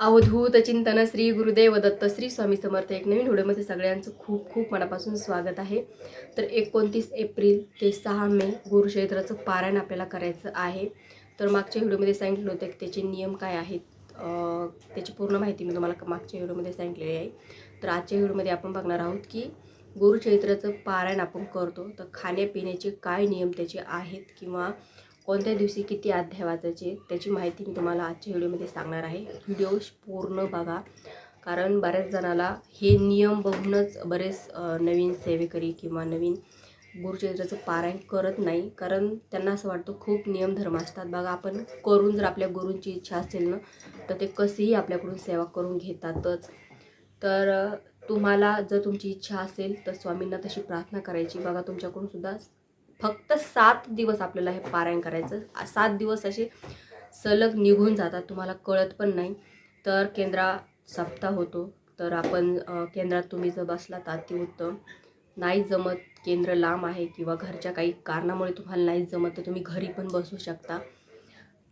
अवधूत चिंतन श्री गुरुदेव दत्त श्री स्वामी समर्थ एक नवीन व्हिडिओमध्ये सगळ्यांचं खूप खूप मनापासून स्वागत आहे. तर एकोणतीस एप्रिल ते सहा मे गुरुक्षेत्राचं पारायण आपल्याला करायचं आहे. तर मागच्या व्हिडिओमध्ये सांगितलं होतं की त्याचे नियम काय आहेत त्याची पूर्ण माहिती मी तुम्हाला मागच्या व्हिडिओमध्ये सांगितलेली आहे. तर आजच्या व्हिडिओमध्ये आपण बघणार आहोत की गुरुचैत्राचं पारायण आपण करतो तर खाण्यापिण्याचे काय नियम त्याचे आहेत किंवा कोणत्या दिवशी किती अध्याय वाचायचे त्याची माहिती मी तुम्हाला आजच्या व्हिडिओमध्ये सांगणार आहे. व्हिडिओ पूर्ण बघा. कारण बऱ्याच जणाला हे नियम बघूनच बरेच नवीन सेवेकरी किंवा नवीन गुरुचरित्राचं पारायण करत नाही. कारण त्यांना असं वाटतं खूप नियम धर्म असतात. बघा आपण करून जर आपल्या गुरूंची इच्छा असेल ना तर ते कसेही आपल्याकडून सेवा करून घेतातच. तर तुम्हाला जर तुमची इच्छा असेल तर स्वामींना तशी प्रार्थना करायची. बघा तुमच्याकडून सुद्धा फक्त सात दिवस आपल्याला हे पारायण करायचं. सात दिवस असे सलग निघून जातात तुम्हाला कळत पण नाही. तर केंद्रा सप्ताह होतो. तर आपण केंद्रात तुम्ही जर बसला तर अतिउत्तम नाही जमत केंद्र लांब आहे किंवा घरच्या काही कारणामुळे तुम्हाला नाही जमत तर तुम्ही घरी पण बसू शकता.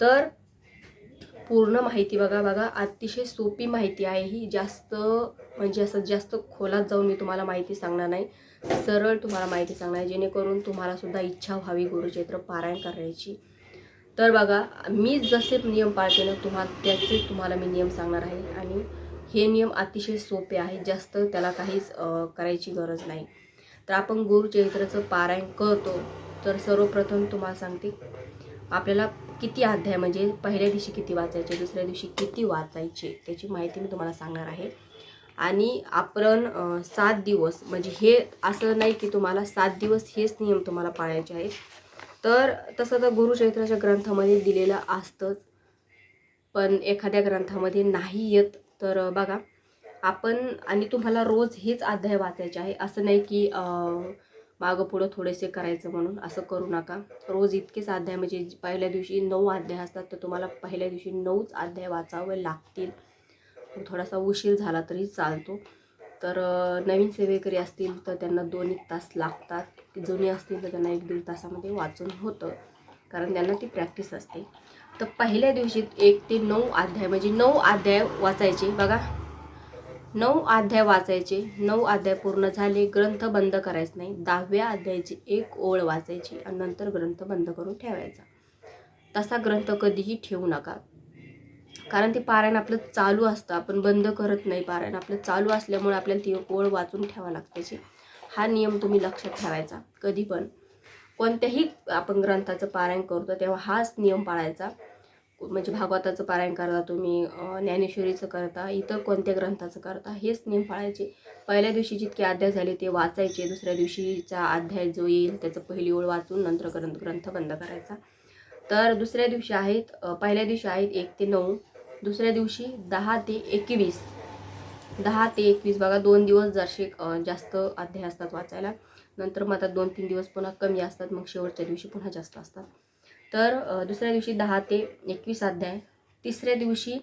तर पूर्ण माहिती बघा बघा. अतिशय सोपी माहिती आहे ही. जास्त म्हणजे असं जास्त खोलात जाऊन मी तुम्हाला माहिती सांगणार नाही. सरळ तुम्हाला माहिती सांगणार जेणेकरून तुम्हालासुद्धा इच्छा व्हावी गुरुचैत्र पारायण करायची. तर बघा मी जसे नियम पाळते ना तुम्हाला त्याचे तुम्हाला मी नियम सांगणार आहे. आणि हे नियम अतिशय सोपे आहेत. जास्त त्याला काहीच करायची गरज नाही. तर आपण गुरुचैत्राचं पारायण करतो. तर सर्वप्रथम तुम्हाला सांगते आपल्याला किती अध्याय म्हणजे पहिल्या दिवशी किती वाचायचे दुसऱ्या दिवशी किती वाचायचे त्याची माहिती मी तुम्हाला सांगणार आहे. आणि आपण सात दिवस म्हणजे हे असं नाही की तुम्हाला सात दिवस हेच नियम तुम्हाला पाळायचे आहेत. तर तसं तर गुरुचरित्राच्या ग्रंथामध्ये दिलेलं असतंच पण एखाद्या ग्रंथामध्ये नाही येत. तर बघा आपण आणि तुम्हाला रोज हेच अध्याय वाचायचे आहे. असं नाही की मागं पुढं थोडेसे करायचं म्हणून. असं करू नका. रोज इतकेच अध्याय म्हणजे पहिल्या दिवशी नऊ अध्याय असतात तर तुम्हाला पहिल्या दिवशी नऊच अध्याय वाचावे लागतील. थोडासा उशीर झाला तरी चालतो. तर नवीन सेवेकरी असतील तर त्यांना दोन एक तास लागतात. जुने असतील तर त्यांना एक दीड तासामध्ये वाचून होतं. कारण त्यांना ती प्रॅक्टिस असते. तर पहिल्या दिवशी एक ते नऊ अध्याय म्हणजे नऊ अध्याय वाचायचे. बघा नऊ अध्याय वाचायचे नऊ अध्याय पूर्ण झाले ग्रंथ बंद करायचं नाही. दहाव्या अध्यायाची एक ओळ वाचायची आणि नंतर ग्रंथ बंद करून ठेवायचा. तसा ग्रंथ कधीही ठेवू नका. कारण ते पारायण आपलं चालू असतं. आपण बंद करत नाही पारायण. आपलं चालू असल्यामुळे आपल्याला ती ओळ वाचून ठेवा लागते. हा नियम तुम्ही लक्षात ठेवायचा. कधी पण कोणत्याही आपण ग्रंथाचं पारायण करतो तेव्हा हाच नियम पाळायचा. म्हणजे भागवताचं पारायण करता तुम्ही ज्ञानेश्वरीचं करता इतर कोणत्या ग्रंथाचं करता हेच नियम पाळायचे. पहिल्या दिवशी जितके अध्याय झाले ते वाचायचे दुसऱ्या दिवशीचा अध्याय जो येईल त्याचं पहिली ओळ वाचून नंतर ग्रंथ ग्रंथ बंद करायचा. तर दुसऱ्या दिवशी आहेत पहिल्या दिवशी आहेत एक ते नऊ दुसऱ्या दिवशी दहा ते एकवीस. दहा ते एकवीस बघा दोन दिवस जरसे जास्त अध्याय असतात वाचायला. नंतर मग आता दोन तीन दिवस पुन्हा कमी असतात मग शेवटच्या दिवशी पुन्हा जास्त असतात. तर दुसऱ्या दिवशी दहा ते एकवीस अध्याय तिसऱ्या दिवशी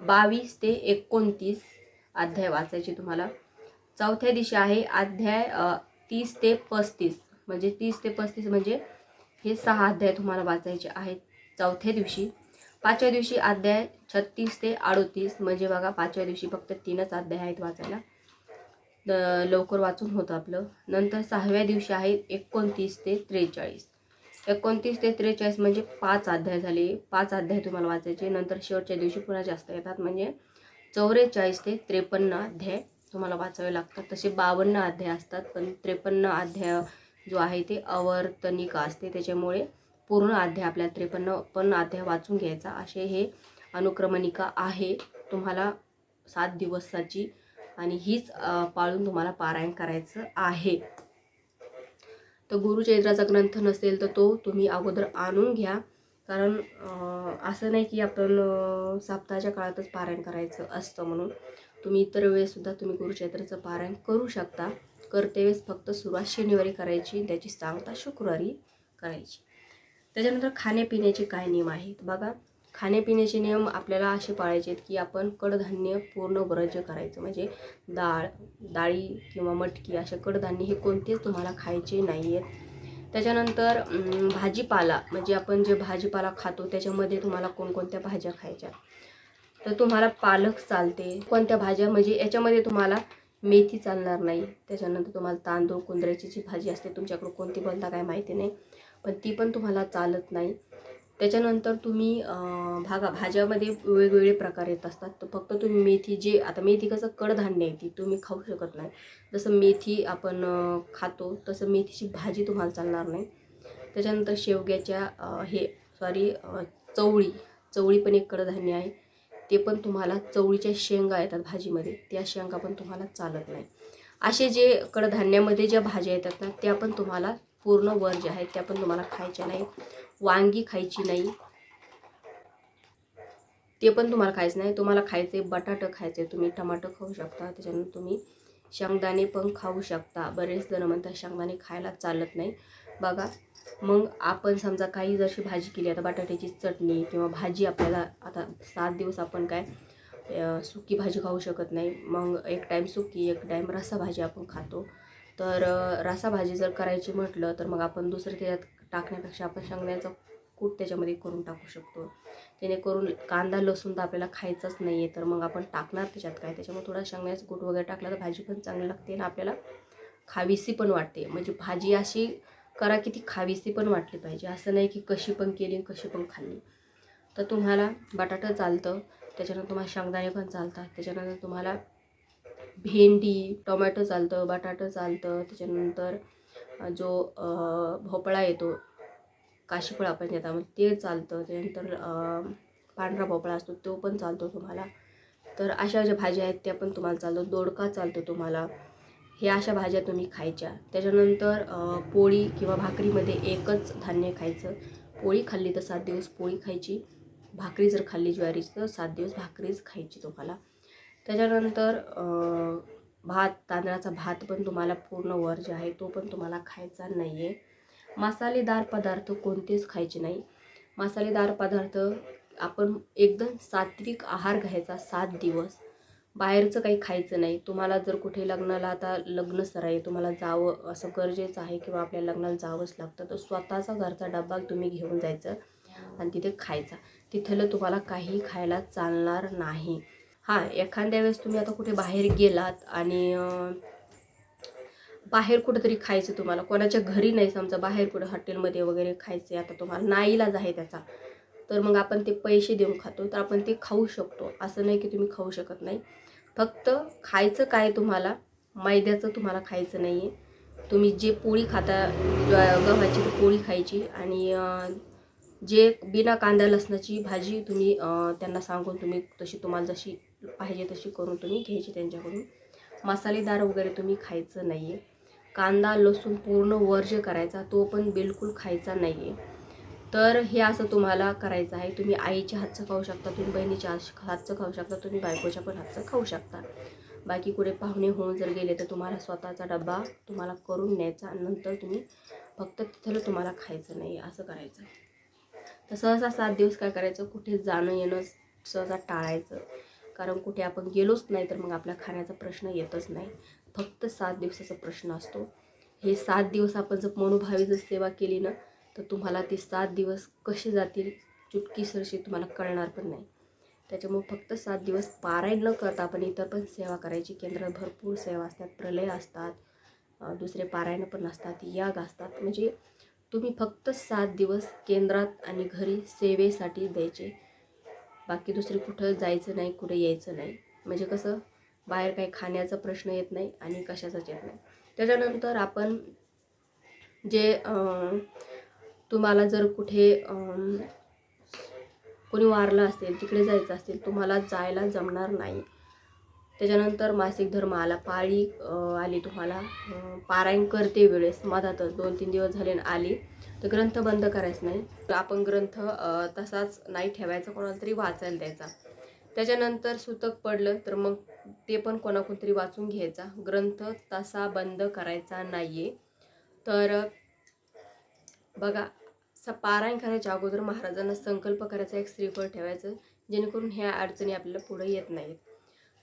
बावीस ते एकोणतीस अध्याय वाचायचे तुम्हाला. चौथ्या दिवशी आहे अध्याय तीस ते पस्तीस म्हणजे तीस ते पस्तीस म्हणजे हे सहा अध्याय तुम्हाला वाचायचे आहेत चौथ्या दिवशी. पाचव्या दिवशी अध्याय छत्तीस ते अडोतीस म्हणजे बघा पाचव्या दिवशी फक्त तीनच अध्याय आहेत वाचायला. लवकर वाचून होतं आपलं. नंतर सहाव्या दिवशी आहे एकोणतीस ते त्रेचाळीस. एकोणतीस ते त्रेचाळीस म्हणजे पाच अध्याय झाले. पाच अध्याय तुम्हाला वाचायचे. नंतर शेवटच्या दिवशी पुन्हा जास्त येतात. म्हणजे चौवेचाळीस ते त्रेपन्न अध्याय तुम्हाला वाचावे लागतात. तसे बावन्न अध्याय असतात. पण त्रेपन्न अध्याय जो आहे ते अवर्तनिका असते. त्याच्यामुळे पूर्ण अध्याय आपल्या त्रेपन्न पण अध्याय वाचून घ्यायचा. असे हे अनुक्रमणिका आहे. तुम्हाला सात दिवसाची आणि हीच पाळून तुम्हाला पारायण करायचं आहे. तर गुरुचरित्राचा ग्रंथ नसेल तर तो तुम्ही अगोदर आणून घ्या. कारण असं नाही की आपण साप्ताहाच्या काळातच पारायण करायचं असतं म्हणून. तुम्ही इतर वेळेससुद्धा तुम्ही गुरुचरित्राचं पारायण करू शकता. करते वेळेस फक्त सुरुवात शनिवारी करायची त्याची सांगता शुक्रवारी करायची. त्याच्यानंतर खाण्यापिण्याचे काय नियम आहेत? बघा. खाण्यापिण्याचे नियम आपल्याला असे पाळायचे आहेत की आपण कडधान्य पूर्ण वर्ज्य करायचं. म्हणजे डाळ डाळी किंवा मटकी असे कडधान्य हे कोणतेच तुम्हाला खायचे नाही आहेत त्याच्यानंतर भाजीपाला. म्हणजे आपण जे भाजीपाला खातो त्याच्यामध्ये तुम्हाला कोणकोणत्या भाज्या खायच्या? तर तुम्हाला पालक चालते. कोणत्या भाज्या? म्हणजे याच्यामध्ये तुम्हाला मेथी चालणार नाही. त्याच्यानंतर तुम्हाला तांदूळ कुंदऱ्याची जी भाजी असते तुमच्याकडं कोणती बोलता काय माहिती नाही. पण ती पण तुम्हाला चालत नाही. त्याच्यानंतर तुम्ही भागा भाज्यामध्ये वेगवेगळे प्रकार येत असतात. तर फक्त तुम्ही मेथी जे आता मेथी कसं कडधान्य आहे ती तुम्ही खाऊ शकत नाही. जसं मेथी आपण खातो तसं मेथीची भाजी तुम्हाला चालणार नाही. त्याच्यानंतर शेवग्याच्या हे सॉरी चवळी चवळी पण एक कडधान्य आहे. ते पण तुम्हाला चवळीच्या शेंगा येतात भाजीमध्ये. त्या शेंगा पण तुम्हाला चालत नाही. असे जे कडधान्यामध्ये ज्या भाज्या येतात ना त्या पण तुम्हाला पूर्ण वर ज्या आहेत त्या पण तुम्हाला खायच्या नाही वांगी खायची नाही. ते पण तुम्हाला खायचं नाही. तुम्हाला खायचे बटाटं खायचे. तुम्ही टमाटर खाऊ शकता. त्याच्यानंतर तुम्ही शेंगदाणे पण खाऊ शकता. बरेच जण म्हणतात शेंगदाणे खायला चालत नाही. बघा मग आपण समजा काही जशी भाजी केली आता बटाट्याची चटणी किंवा भाजी आपल्याला आता सात दिवस आपण काय सुकी भाजी खाऊ शकत नाही. मग एक टाईम सुकी एक टाईम रस्सा भाजी आपण खातो. तर अं, भाजी जर करायची म्हटलं तर मग आपण दुसरं त्याच्यात टाकण्यापेक्षा आपण शेंगण्याचा कूट त्याच्यामध्ये करून टाकू शकतो. जेणेकरून कांदा लसूण तर आपल्याला खायचाच नाही आहे तर मग आपण टाकणार त्याच्यात काय? त्याच्यामुळे थोडा शेंगण्याचा कूट वगैरे टाकला तर भाजी पण चांगली लागते आणि आपल्याला खावीसी पण वाटते. म्हणजे भाजी अशी करा की ती खावीसी पण वाटली पाहिजे. असं नाही की कशी पण केली आणि कशी पण खाल्ली. तर तुम्हाला बटाटा चालतं त्याच्यानंतर तुम्हाला शेंगदाणे पण चालतात त्याच्यानंतर तुम्हाला भेंडी टोमॅटो चालतं बटाटं चालतं त्याच्यानंतर जो भोपळा येतो काशीफळ आपण घेता मग ते चालतं. त्यानंतर पांढरा भोपळा असतो तो पण चालतो तुम्हाला. तर अशा ज्या भाज्या आहेत त्या पण तुम्हाला चालतो दोडका चालतो तुम्हाला. हे अशा भाज्या तुम्ही खायच्या. त्याच्यानंतर पोळी किंवा भाकरीमध्ये एकच धान्य खायचं. पोळी खाल्ली तर सात दिवस पोळी खायची. भाकरी जर खाल्ली ज्वारीची तर सात दिवस भाकरीच खायची तुम्हाला. त्याच्यानंतर भात तांदळाचा भात पण तुम्हाला पूर्ण वर जे आहे तो पण तुम्हाला खायचा नाही आहे मसालेदार पदार्थ कोणतेच खायचे नाही. मसालेदार पदार्थ आपण एकदम सात्विक आहार घ्यायचा सात दिवस. बाहेरचं काही खायचं नाही. तुम्हाला जर कुठे लग्नाला आता लग्न सराई तुम्हाला जावं असं गरजेचं आहे किंवा आपल्या लग्नाला जावंच लागतं तर स्वतःचा घरचा डबा तुम्ही घेऊन जायचं आणि तिथे खायचा. तिथलं तुम्हाला काही खायला चालणार नाही. हां एखाद्या वेळेस तुम्ही आता कुठे बाहेर गेलात आणि बाहेर कुठंतरी खायचं तुम्हाला कोणाच्या घरी नाही समजा बाहेर कुठं हॉटेलमध्ये वगैरे खायचे आता तुम्हाला नाईलाज आहे त्याचा तर मग आपण ते पैसे देऊन खातो तर आपण ते खाऊ शकतो असं नाही की तुम्ही खाऊ शकत नाही. फक्त खायचं काय तुम्हाला मैद्याचं तुम्हाला खायचं नाही आहे तुम्ही जे पोळी खाता गव्हाची ती पोळी खायची आणि जे बिना कांदा लसणाची भाजी तुम्ही त्यांना सांगून तुम्ही तशी तुम्हाला जशी पाहिजे तशी करून तुम्ही घ्यायची त्यांच्याकडून. मसालेदार वगैरे तुम्ही खायचं नाही आहे कांदा लसूण पूर्ण वर्ज करायचा तो पण बिलकुल खायचा नाही आहे तर हे असं तुम्हाला करायचं आहे. तुम्ही आईच्या हातचं खाऊ शकता तुम्ही बहिणीच्या हातचं खाऊ शकता तुम्ही बायकोच्या पण हातचं खाऊ शकता. बाकी कुठे पाहुणे होऊन जर गेले तर तुम्हाला स्वतःचा डबा तुम्हाला करून न्यायचा नंतर तुम्ही फक्त तिथलं तुम्हाला खायचं नाही असं करायचं. तर सहसा सात दिवस काय करायचं? कुठे जाणं येणं सहसा टाळायचं. कारण कुठे आपण गेलोच नाही तर मग आपल्या खाण्याचा प्रश्न येतच नाही. फक्त सात दिवसाचा प्रश्न असतो. हे सात दिवस आपण जर मनोभावी जर सेवा केली ना तर तुम्हाला ते सात दिवस कसे जातील चुटकीसरशी तुम्हाला कळणार पण नाही. त्याच्यामुळे फक्त सात दिवस पारायण न करता आपण इतर पण सेवा करायची. केंद्रात भरपूर सेवा असतात प्रलय असतात दुसरे पारायण पण असतात याग असतात. म्हणजे तुम्ही फक्त सात दिवस केंद्रात आणि घरी सेवेसाठी द्यायचे. बाकी दुसरे कुठं जायचं नाही कुठे यायचं नाही. म्हणजे कसं बाहेर काही खाण्याचा प्रश्न येत नाही आणि कशाचाच येत नाही. त्याच्यानंतर आपण जे तुम्हाला जर कुठे कोणी वारलं असेल तिकडे जायचं असेल तुम्हाला जायला जमणार नाही. त्याच्यानंतर मासिक धर्म आला पाळी आली तुम्हाला. पारायण करते वेळेस मधातच दोन तीन दिवस झाले आणि आली. तर ग्रंथ बंद करायचं नाही. तर आपण ग्रंथ तसाच नाही ठेवायचा कोणाला तरी वाचायला द्यायचा. त्याच्यानंतर सुतक पडलं तर मग ते पण कोणाकोण तरी वाचून घ्यायचा. ग्रंथ तसा बंद करायचा नाही आहे तर बघा स पारायण करायच्या अगोदर महाराजांना संकल्प करायचा एक स्त्रीफळ ठेवायचं जेणेकरून ह्या अडचणी आपल्याला पुढे येत नाहीत.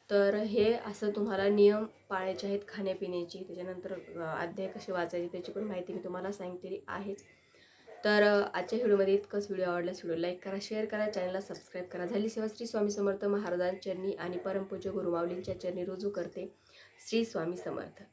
तर हे असं तुम्हाला नियम पाळायचे आहेत खाण्यापिण्याची. त्याच्यानंतर अध्याय कसे वाचायचे त्याची पण माहिती मी तुम्हाला सांगितलेली आहेच तर आजच्या व्हिडिओमध्ये इतकंच. व्हिडिओ आवडल्यास व्हिडिओ लाईक करा शेअर करा चॅनलला सबस्क्राईब करा. झाली सेवा श्री स्वामी समर्थ महाराजांच्या चरणी आणि परमपूज्य गुरुमावलींच्या चरणी रुजू करते श्री स्वामी समर्थ.